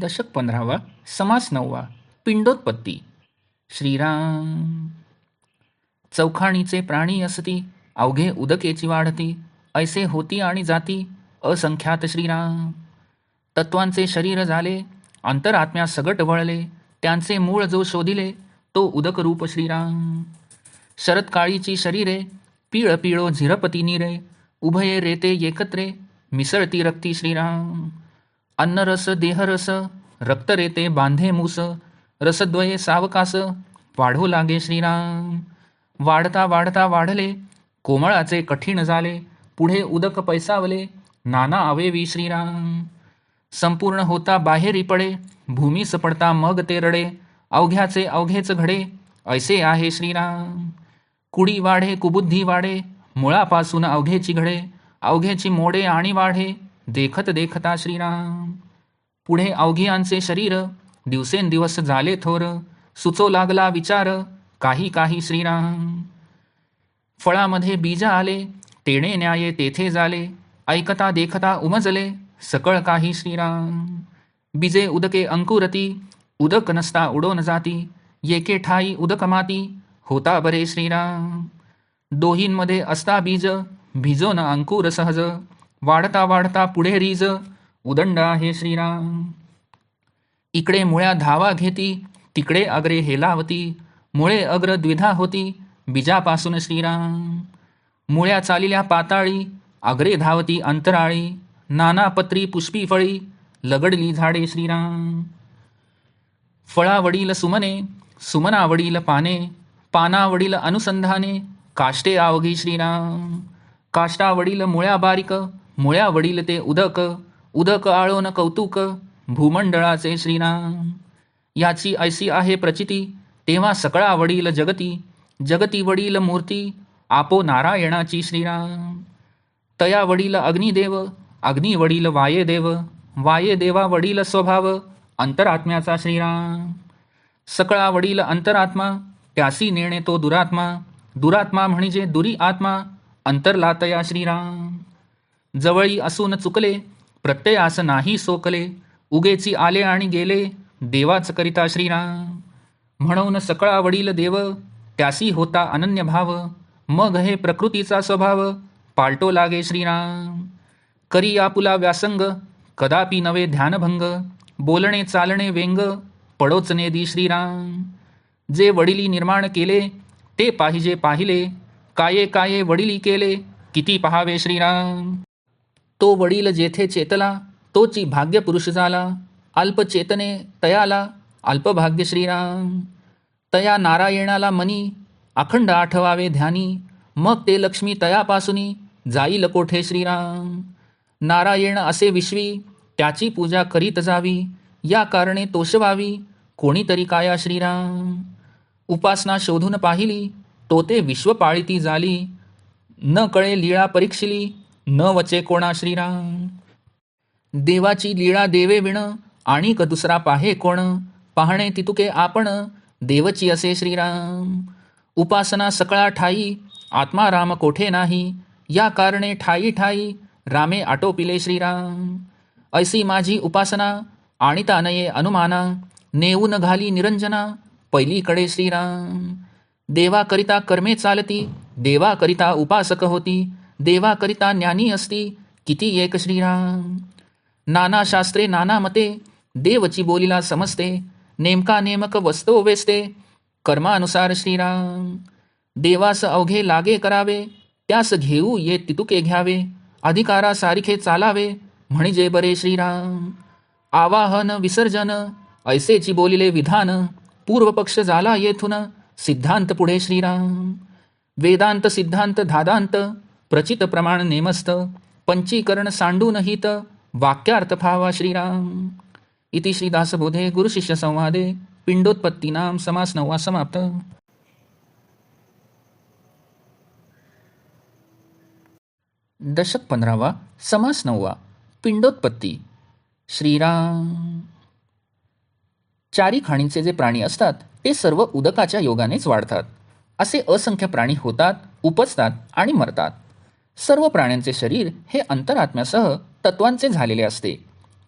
दशक पंधरावा समास नववा पिंडोत्पत्ती. श्रीराम. चौखाणीचे प्राणी असती अवघे उदकेची वाढती ऐसे होती आणि जाती असंख्यात श्रीराम. तत्वांचे शरीर झाले अंतरात्म्या सगट वळले त्यांचे मूळ जो शोधिले तो उदक रूप श्रीराम. शरदकाळीची शरीरे पिळ पिळो झिरपती निरे उभये रेते एकत्रे मिसळती रक्ती श्रीराम. अन्नरस देहरस रक्त रेते बांधे मूस रसद्वये सावकास वाढू लागे श्रीराम. वाढता वाढता वाढले कोमळाचे कठीण झाले पुढे उदक पैसावले नाना अवेवी श्रीराम. संपूर्ण होता बाहेरी पडे भूमी सपडता मग ते रडे अवघ्याचे अवघेच घडे ऐसे आहे श्रीराम. कुडी वाढे कुबुद्धी वाढे मुळापासून अवघेची घडे अवघेची मोडे आणि वाढे देखत देखता श्रीराम. पुढे अवघियांचे शरीर दिवसेंदिवस झाले थोर. सुचो लागला विचार काही काही श्रीराम. फळामध्ये बीज आले तेणे न्याये तेथे झाले. ऐकता देखता उमजले सकळ काही श्रीराम. बीजे उदके अंकुरती उदक नसता उडोन जाती. येके ठाई उदक माती होता बरे श्रीराम. दोहींमध्ये असता बीज भिजोन अंकुर सहज. वाढता वाढता पुढे रीज. उदंड आहे श्रीराम. इकडे मुळ्या धावा घेती तिकडे अग्रे हेलावती मुळे अग्र द्विधा होती बीजापासून श्रीराम. मुळ्या चालिल्या पाताळी अग्रे धावती अंतराळी नाना पत्री पुष्पी फळी लगडली झाडे श्रीराम. फळावडील सुमने सुमनावडील पाने पानावडील अनुसंधाने काष्टे आवघी श्रीराम. काष्टावडील मुळ्या बारीक मुळ्यावडील ते उदक उदक आळोन कौतुक भूमंडळाचे श्रीराम याची ऐशी आहे प्रचिती तेव्हा सकळा वडील जगती जगती वडील मूर्ती आपो नारायणाची श्रीराम तया वडील अग्निदेव अग्नी वडील वायेदेव वायेदेवा वडील स्वभाव अंतरात्म्याचा श्रीराम सकळा वडील अंतरात्मा त्यासी नेणे तो दुरात्मा दुरात्मा म्हणजे दुरी आत्मा अंतरलातया श्रीराम. जवळी असून चुकले प्रत्ययास नाही सोकले उगेची आले आणि गेले देवाच करिता श्रीराम. म्हणून सकळा वडील देव त्यासी होता अनन्य भाव मग हे प्रकृतीचा स्वभाव पालटो लागे श्रीराम. करी आपुला व्यासंग कदापि नवे ध्यानभंग बोलणे चालणे व्यंग पडोचने दी श्रीराम. जे वडिली निर्माण केले ते पाहिजे पाहिले काये काये वडिली केले किती पहावे श्रीराम. तो वडील जेथे चेतला तोची भाग्यपुरुष झाला. अल्पचेतने तयाला अल्पभाग्य श्रीराम. तया नारायणाला मनी अखंड आठवावे ध्यानी. मग ते लक्ष्मी तयापासूनी जाईल कोठे श्रीराम? नारायण असे विश्वी त्याची पूजा करीत जावी. या कारणे तोषवावी कोणीतरी काया श्रीराम? उपासना शोधून पाहिली तो ते विश्व पाळीती झाली. न कळे लीळा परीक्षिली न वचे कोणा श्रीराम? देवाची लीळा देवे विण आणि क दुसरा पाहे कोण? पाहणे तितुके आपण देवची असे श्रीराम. उपासना सकळा ठाई आत्मा राम कोठे नाही? या कारणे ठाई ठाई रामे आटोपिले श्रीराम. ऐसी माझी उपासना आणिता नये अनुमाना नेऊन घाली निरंजना पहिलीकडे श्रीराम. देवाकरिता कर्मे चालती देवाकरिता उपासक होती देवाकरिता ज्ञानी असती किती एक श्रीराम। नाना शास्त्रे नाना मते देवची बोलीला समजते नेमका नेमक वस्तो वेसते कर्मानुसार श्रीराम। देवास अवघे लागे करावे त्यास घेऊ ये तितुके घ्यावे अधिकारा सारिखे चालावे म्हणजे बरे श्रीराम। आवाहन विसर्जन ऐसेची बोलिले विधान पूर्वपक्ष झाला येथून सिद्धांत पुढे श्रीराम। वेदांत सिद्धांत धादांत प्रचित प्रमाण नेमस्त पंचीकरण सांडूनहित वाक्यार्थभावा वाक्यार्थ श्रीराम। इति श्रीदासबोधे गुरुशिष्य संवादे पिंडोत्पत्तीनाम समास नववा समाप्त। दशक पंधरावा समास नववा पिंडोत्पत्ती। श्रीराम। चारी खाणींचे जे प्राणी असतात ते सर्व उदकाच्या योगानेच वाढतात। असे असंख्य प्राणी होतात उपजतात आणि मरतात। सर्व प्राण्यांचे शरीर हे अंतरात्म्यासह तत्वांचे झालेले असते.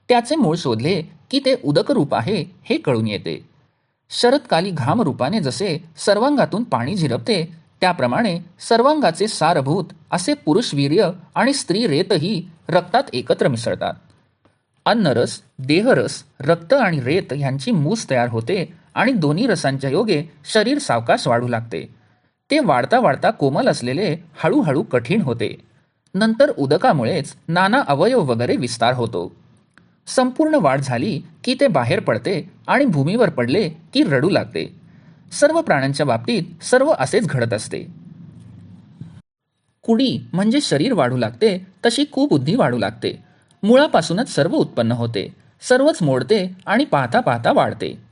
त्याचे मूळ शोधले की ते उदक रूप आहे हे कळून येते. शरदकाली घाम रूपाने जसे सर्वांगातून पाणी झिरपते त्याप्रमाणे सर्वांगाचे सारभूत असे पुरुष वीर्य आणि स्त्री रेतही रक्तात एकत्र मिसळतात. अन्नरस देहरस रक्त आणि रेत यांची मूस तयार होते आणि दोन्ही रसांच्या योगे शरीर सावकाश वाढू लागते. ते वाढता वाढता कोमल असलेले हळूहळू कठीण होते. नंतर उदकामुळेच नाना अवयव वगैरे विस्तार होतो. संपूर्ण वाढ झाली की ते बाहेर पडते आणि भूमीवर पडले की रडू लागते. सर्व प्राण्यांच्या बाबतीत सर्व असेच घडत असते. कुडी म्हणजे शरीर वाढू लागते तशी कुबुद्धी वाढू लागते. मुळापासूनच सर्व उत्पन्न होते सर्वच मोडते आणि पाहता पाहता वाढते.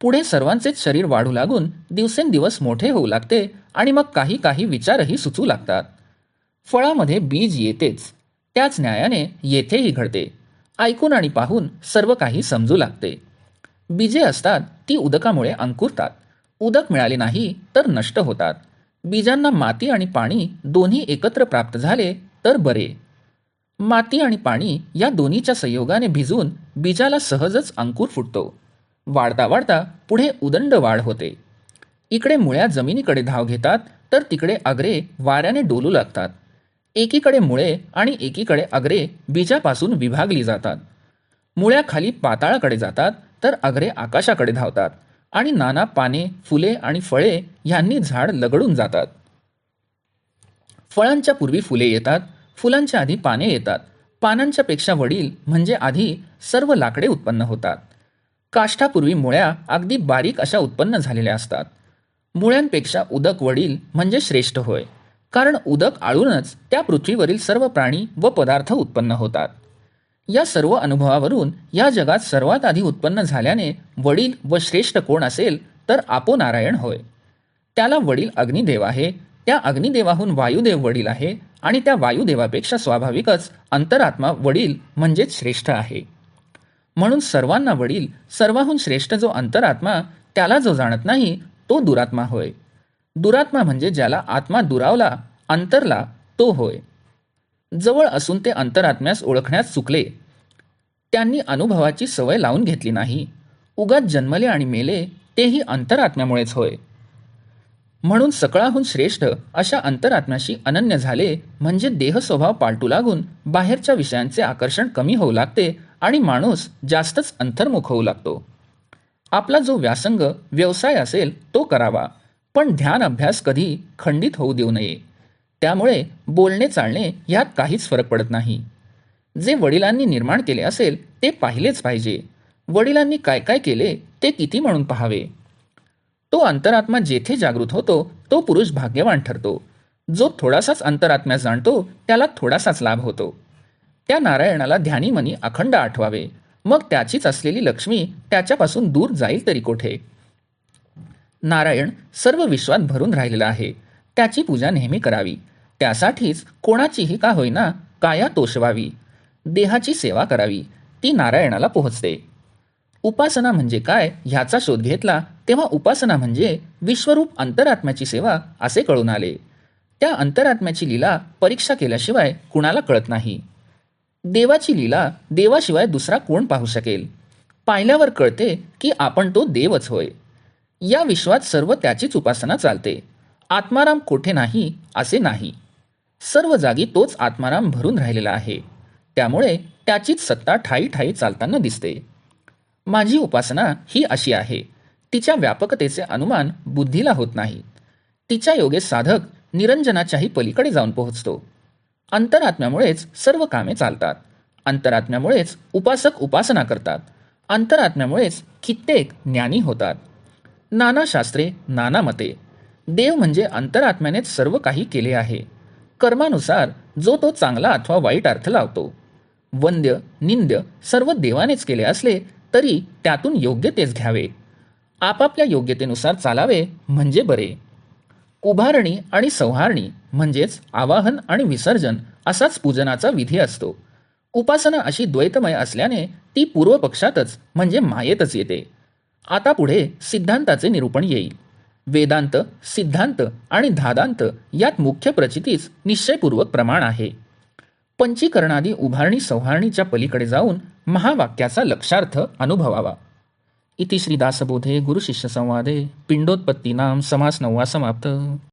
पुढे सर्वांचेच शरीर वाढू लागून दिवसेंदिवस मोठे होऊ लागते आणि मग काही काही विचारही सुचू लागतात. फळामध्ये बीज येतेच. त्याच न्यायाने येथेही घडते. ऐकून आणि पाहून सर्व काही समजू लागते. बीजे असतात ती उदकामुळे अंकुरतात. उदक मिळाले नाही तर नष्ट होतात. बीजांना माती आणि पाणी दोन्ही एकत्र प्राप्त झाले तर बरे. माती आणि पाणी या दोन्हीच्या संयोगाने भिजून बीजाला सहजच अंकुर फुटतो. वाढता वाढता पुढे उदंड वाढ होते. इकडे मुळ्या जमिनीकडे धाव घेतात तर तिकडे अग्रे वाऱ्याने डोलू लागतात. एकीकडे मुळे आणि एकीकडे अग्रे बीजापासून विभागली जातात. मुळ्या खाली पाताळाकडे जातात तर अग्रे आकाशाकडे धावतात आणि नाना पाने फुले आणि फळे यांनी झाड लगडून जातात. फळांच्या पूर्वी फुले येतात फुलांच्या आधी पाने येतात. पानांच्या पेक्षा वडील म्हणजे आधी सर्व लाकडे उत्पन्न होतात. काष्ठापूर्वी मुळ्या अगदी बारीक अशा उत्पन्न झालेल्या असतात. मुळ्यांपेक्षा उदक वडील म्हणजे श्रेष्ठ होय. कारण उदक आळूनच त्या पृथ्वीवरील सर्व प्राणी व पदार्थ उत्पन्न होतात. या सर्व अनुभवावरून या जगात सर्वात आधी उत्पन्न झाल्याने वडील व श्रेष्ठ कोण असेल तर आपो नारायण होय. त्याला वडील अग्निदेव आहे. त्या अग्निदेवाहून वायुदेव वडील आहे आणि त्या वायुदेवापेक्षा स्वाभाविकच अंतरात्मा वडील म्हणजेच श्रेष्ठ आहे. म्हणून सर्वांना वडील सर्वाहून श्रेष्ठ जो अंतरात्मा त्याला जो जाणत नाही तो दुरात्मा होय. दुरात्मा म्हणजे ज्याला आत्मा दुरावला अंतरला तो होय. जवळ असून ते अंतरात्म्यास ओळखण्यास चुकले. त्यांनी अनुभवाची सवय लावून घेतली नाही. उगाच जन्मले आणि मेले तेही अंतरात्म्यामुळेच होय. म्हणून सकळाहून श्रेष्ठ अशा अंतरात्म्याशी अनन्य झाले म्हणजे देह स्वभाव पालटू लागून बाहेरच्या विषयांचे आकर्षण कमी होऊ लागते आणि माणूस जास्तच अंतर्मुख होऊ लागतो. आपला जो व्यासंग व्यवसाय असेल तो करावा. पण ध्यान अभ्यास कधी खंडित होऊ देऊ नये. त्यामुळे बोलणे चालणे यात काहीच फरक पडत नाही. जे वडिलांनी निर्माण केले असेल ते पाहिलेच पाहिजे. वडिलांनी काय काय केले ते किती म्हणून पाहावे? तो अंतरात्मा जेथे जागृत होतो तो पुरुष भाग्यवान ठरतो. जो थोडासाच अंतरात्म्या जाणतो त्याला थोडासाच लाभ होतो. त्या नारायणाला ध्यानीमनी अखंड आठवावे. मग त्याचीच असलेली लक्ष्मी त्याच्यापासून दूर जाईल तरी कोठे? नारायण सर्व विश्वात भरून राहिलेला आहे. त्याची पूजा नेहमी करावी. त्यासाठीच कोणाचीही का होईना काया तोषवावी. देहाची सेवा करावी. ती नारायणाला पोहोचते. उपासना म्हणजे काय ह्याचा शोध घेतला तेव्हा उपासना म्हणजे विश्वरूप अंतरात्म्याची सेवा असे कळून आले. त्या अंतरात्म्याची लीला परीक्षा केल्याशिवाय कुणाला कळत नाही. देवाची लीला देवाशिवाय दुसरा कोण पाहू शकेल? पाहिल्यावर कळते की आपण तो देवच होय. या विश्वात सर्व त्याचीच उपासना चालते. आत्माराम कोठे नाही असे नाही. सर्व जागी तोच आत्माराम भरून राहिलेला आहे. त्यामुळे त्याचीच सत्ता ठाई ठाई चालताना दिसते. माझी उपासना ही अशी आहे. तिच्या व्यापकतेचे अनुमान बुद्धीला होत नाही. तिच्या योगे साधक निरंजनाच्याही पलीकडे जाऊन पोहोचतो. अंतरात्म्यामुळेच सर्व कामे चालतात. अंतरात्म्यामुळेच उपासक उपासना करतात. अंतरात्म्यामुळेच कित्येक ज्ञानी होतात. नाना शास्त्रे नाना मते. देव म्हणजे अंतरात्म्यानेच सर्व काही केले आहे. कर्मानुसार जो तो चांगला अथवा वाईट अर्थ लावतो. वंद्य निंद्य सर्व देवानेच केले असले तरी त्यातून योग्य तेच घ्यावे. आपापल्या योग्यतेनुसार चालावे म्हणजे बरे. उभारणी आणि संहारणी म्हणजेच आवाहन आणि विसर्जन असाच पूजनाचा विधी असतो. उपासना अशी द्वैतमय असल्याने ती पूर्वपक्षातच म्हणजे मायेतच येते. आता पुढे सिद्धांताचे निरूपण येईल. वेदांत सिद्धांत आणि धादांत यात मुख्य प्रचितीच निश्चयपूर्वक प्रमाण आहे. पंचीकरणादी उभारणी सौहारणीच्या पलीकडे जाऊन महावाक्याचा लक्षार्थ अनुभवावा. इति श्रीदासबोधे गुरुशिष्यसंवादे पिण्डोत्पत्तीनां समासनौ वा समाप्त